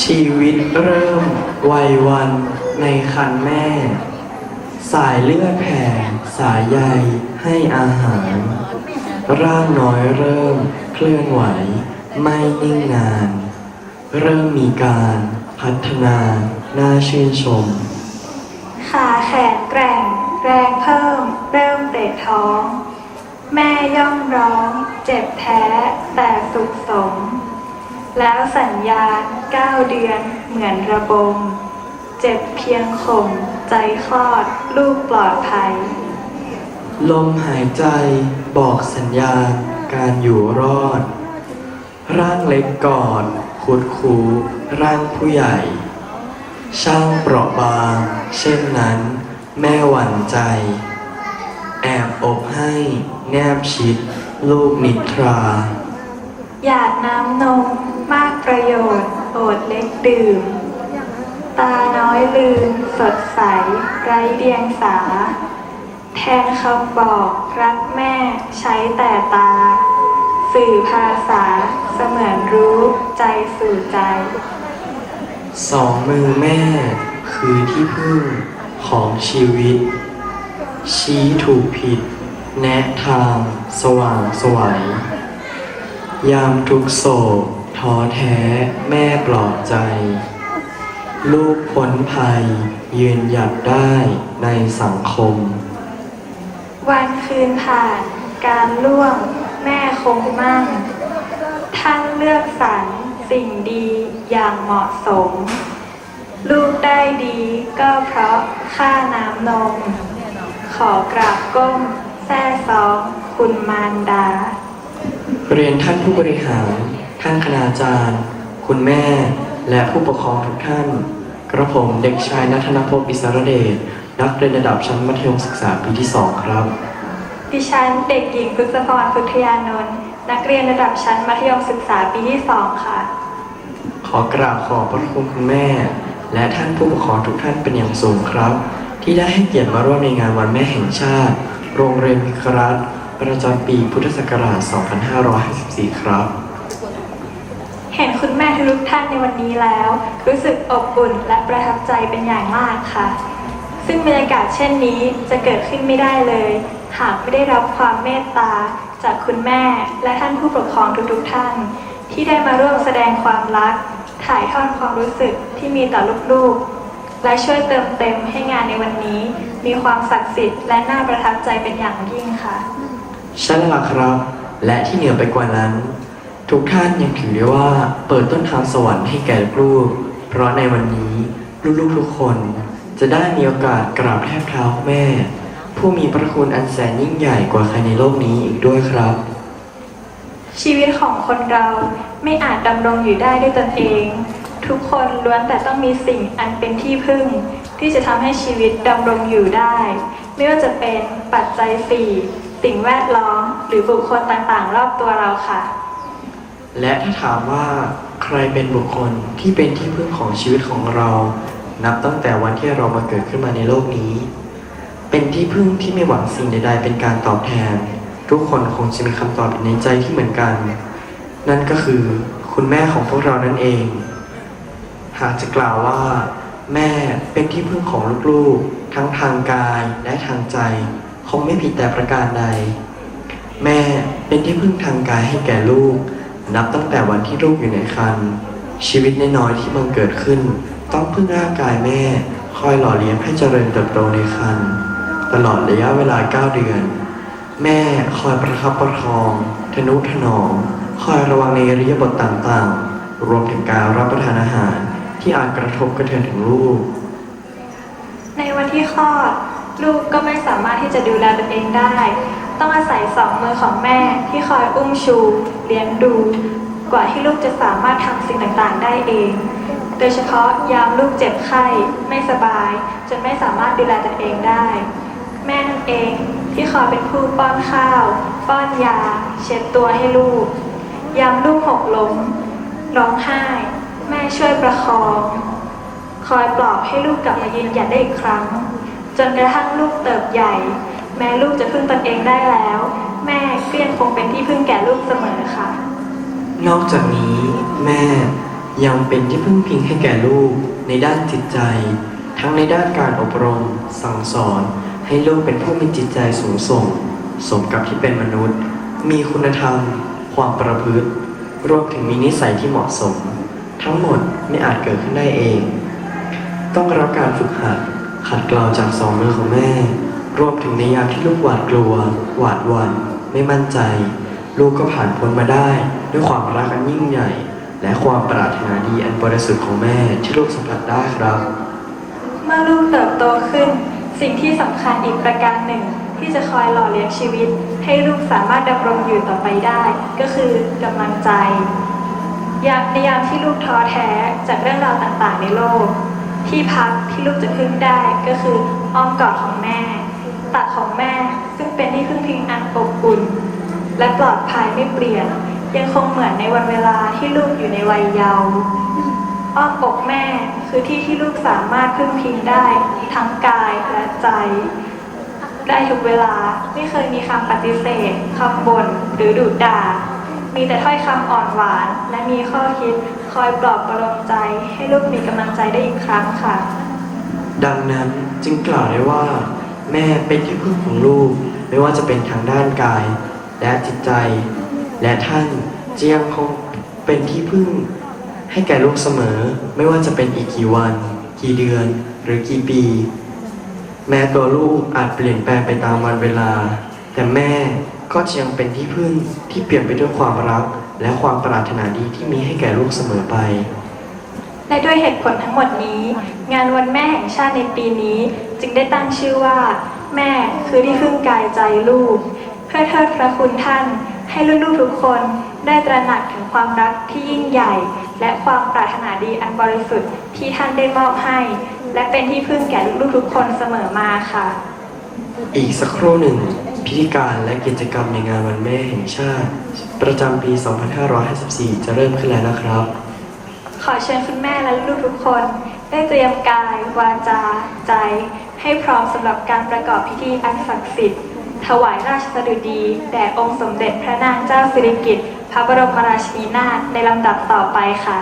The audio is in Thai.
ชีวิตเริ่มวัยวันในคันแม่ สายเลือดแผ่สายใยให้อาหาร ร่างน้อยเริ่มเคลื่อนไหว ไม่นิ่งนาน เริ่มมีการพัฒนาน่าชื่นชม ขาแขนแกร่ง แรงเพิ่ม เริ่มเตะท้อง แม่ย่อมร้อง เจ็บแท้แต่สุขสม แล้วสัญญาณเก้าเดือนเหมือนระบม เจ็บเพียงข่มใจคลอดลูกปลอดภัย ลมหายใจบอกสัญญาณการอยู่รอด ร่างเล็กก่อนคุดคูร่างผู้ใหญ่ ช่างเปราะบาง เช่นนั้น แม่หวั่นใจ แอบอกให้แนบชิด ลูกนิทรา หยาดน้ำนมมากประโยชน์โอดเล็กดื่ม ตาน้อยลืม สดใส ไร้เดียงสา แทนคำบอกรักแม่ใช้แต่ตา สื่อภาษาเสมือนรู้ใจสู่ใจ สองมือแม่ คือที่พึ่งของชีวิต ชี้ถูกผิด แนะทางสว่างสวัย ยามทุกโศกท้อแท้แม่ปลอบใจ ลูกพ้นภัย ยืนหยัดได้ในสังคม วันคืนผ่านการล่วง แม่คงมั่ง ท่านเลือกสรรสิ่งดีอย่างเหมาะสม ลูกได้ดีก็เพราะค่าน้ำนม ขอกราบก้มแท้ซองคุณมารดา เรียนท่านผู้บริหาร ท่านคณาจารย์ คุณแม่ และผู้ปกครองทุกท่าน กระผมเด็กชายนัทนภพอิสรเดช นักเรียนระดับชั้นมัธยมศึกษาปีที่ 2 ครับ ดิฉันเด็กหญิงพุทธพรพุทธยานนท์ นักเรียนระดับชั้นมัธยมศึกษาปีที่สองค่ะ ขอกราบขอบพระคุณคุณแม่ และท่านผู้ปกครองทุกท่านเป็นอย่างสูงครับ ที่ได้ให้เกียรติมาร่วมในงานวันแม่แห่งชาติ โรงเรียนมิครัต ประจำปีพุทธศักราช 2554 ครับ เห็นคุณแม่ทุกท่านในวันนี้แล้ว รู้สึกอบอุ่นและประทับใจเป็นอย่างมากค่ะ ซึ่งบรรยากาศเช่นนี้จะเกิดขึ้นไม่ได้เลย หากไม่ได้รับความเมตตาจากคุณแม่และท่านผู้ปกครองทุกๆท่าน ที่ได้มาร่วมแสดงความรัก ถ่ายทอดความรู้สึกที่มีต่อลูกๆ และช่วยเติมเต็มให้งานในวันนี้ มีความศักดิ์สิทธิ์และน่าประทับใจเป็นอย่างยิ่งค่ะ ใช่แล้วล่ะครับ และที่เหนือไปกว่านั้น ทุกท่านยังถือได้ว่าเปิดต้นทางสวรรค์ให้แก่ลูก เพราะในวันนี้ลูกๆทุกคนจะได้มีโอกาสกราบแทบเท้าแม่ ผู้มีพระคุณอันแสนยิ่งใหญ่กว่าใครในโลกนี้อีกด้วยครับ ชีวิตของคนเราไม่อาจดำรงอยู่ได้ด้วยตนเอง ทุกคนล้วนแต่ต้องมีสิ่งอันเป็นที่พึ่ง ที่จะทำให้ชีวิตดำรงอยู่ได้ ไม่ว่าจะเป็นปัจจัยสี่สิ่งแวดล้อม หรือบุคคลต่างๆ รอบตัวเราค่ะ และถ้าถามว่าใครเป็นบุคคลที่เป็นที่พึ่งของชีวิตของเรา นับตั้งแต่วันที่เรามาเกิดขึ้นมาในโลกนี้ เป็นที่พึ่งที่ไม่หวังสิ่งใด ๆ เป็นการตอบแทน ทุกคนคงจะมีคำตอบในใจที่เหมือนกัน นั่นก็คือคุณแม่ของพวกเรานั่นเอง หากจะกล่าวว่า แม่เป็นที่พึ่งของลูกๆ ทั้งทางกายและทางใจ คงไม่ผิดแต่ประการใด แม่เป็นที่พึ่งทางกายให้แก่ลูก นับตั้งแต่วันที่ลูกอยู่ในครรภ์ชีวิตน้อยๆที่บังเกิดขึ้น ต้องพึ่งร่างกายแม่ คอยหล่อเลี้ยงให้เจริญเติบโตในครรภ์ตลอดระยะเวลา 9 เดือน แม่คอยประคับประคองทนุถนอมคอยระวังในริยบทต่างๆ รวมถึงการรับประทานอาหาร ที่อาจกระทบกระเทือนถึงลูก ในวันที่คลอดลูกก็ไม่สามารถที่จะดูแลตนเองได้ ต้องอาศัยสองมือของแม่ที่คอยอุ้มชู เลี้ยงดู กว่าที่ลูกจะสามารถทำสิ่งต่างๆ ได้เอง โดยเฉพาะยามลูกเจ็บไข้ไม่สบาย จนไม่สามารถดูแลตนเองได้ แม่นั่นเองที่คอยเป็นผู้ป้อนข้าว ป้อนยา เช็ดตัวให้ลูก ยามลูกหกล้มร้องไห้ แม่ช่วยประคอง คอยปลอบให้ลูกกลับมายืนหยัดได้อีกครั้ง จนกระทั่งลูกเติบใหญ่ แม้ลูกจะพึ่งตนเองได้แล้ว แม่ก็ยังคงเป็นที่พึ่งแก่ลูกเสมอค่ะ นอกจากนี้แม่ยังเป็นที่พึ่งพิงให้แก่ลูกในด้านจิตใจ ทั้งในด้านการอบรม สั่งสอน ให้ลูกเป็นผู้มีจิตใจสูงส่ง สมกับที่เป็นมนุษย์ มีคุณธรรม ความประพฤติ รวมถึงมีนิสัยที่เหมาะสม ทั้งหมดไม่อาจเกิดขึ้นได้เอง ต้องรับการฝึกหัดขัดเกลาจากสองมือของแม่ รวมถึงในยามที่ลูกหวาดกลัว หวาดวัน่นไม่มั่นใจ ลูกก็ผ่านพ้นมาได้ ด้วยความรักอันยิ่งใหญ่ และความปรารถนาดีอันบริสุทธิ์ของแม่ที่ลูกสัมผัสได้ครับ เมื่อลูกเติบโตขึ้น สิ่งที่สำคัญอีกประการหนึ่ง ที่จะคอยหล่อเลี้ยงชีวิต ให้ลูกสามารถดำรงอยู่ต่อไปได้ ก็คือกำลังใจ ยามในยามที่ลูกท้อแท้จากเรื่องราวต่างๆ ในโลก ที่พักที่ลูกจะพึ่งได้ก็คืออ้อมกอดของแม่ ตักของแม่ซึ่งเป็นที่พึ่งพิงอันอบอุ่น และปลอดภัยไม่เปลี่ยน ยังคงเหมือนในวันเวลาที่ลูกอยู่ในวัยเยาว์อ้อมอกแม่คือที่ที่ลูกสามารถพึ่งพิงได้ทั้งกายและใจ ได้ทุกเวลาไม่เคยมีคำปฏิเสธคำบ่นหรือดุด่า มีแต่ถ้อยคำอ่อนหวาน และมีข้อคิดคอยปลอบประโลมใจ ให้ลูกมีกำลังใจได้อีกครั้งค่ะ ดังนั้นจึงกล่าวได้ว่า แม่เป็นที่พึ่งของลูก ไม่ว่าจะเป็นทางด้านกาย และจิตใจ และท่านจะยังคงเป็นที่พึ่ง ให้แก่ลูกเสมอ ไม่ว่าจะเป็นอีกกี่วัน กี่เดือน หรือกี่ปี แม้ตัวลูกอาจเปลี่ยนแปลงไปตามวันเวลา แต่แม่ ก็จะยังเป็นที่พึ่งที่เปลี่ยนไปด้วยความรัก และความปรารถนาดีที่มีให้แก่ลูกเสมอไป และด้วยเหตุผลทั้งหมดนี้ งานวันแม่แห่งชาติในปีนี้ จึงได้ตั้งชื่อว่า แม่คือที่พึ่งกายใจลูก เพื่อเทิดพระคุณท่าน ให้ลูกๆทุกคนได้ตระหนักถึงความรักที่ยิ่งใหญ่ และความปรารถนาดีอันบริสุทธิ์ที่ท่านได้มอบให้ และเป็นที่พึ่งแก่ลูกๆทุกคนเสมอมาค่ะ อีกสักครู่หนึ่ง พิธีการและกิจกรรมในงานวันแม่แห่งชาติ ประจำปี 2554 จะเริ่มขึ้นแล้วนะครับ ขอเชิญคุณแม่และลูกทุกคนได้เตรียมกาย วาจา ใจ ให้พร้อมสำหรับการประกอบพิธีอันศักดิ์สิทธิ์ ถวายราชสดุดี แด่องค์สมเด็จพระนางเจ้าสิริกิติ์พระบรมราชินีนาถในลำดับต่อไปค่ะ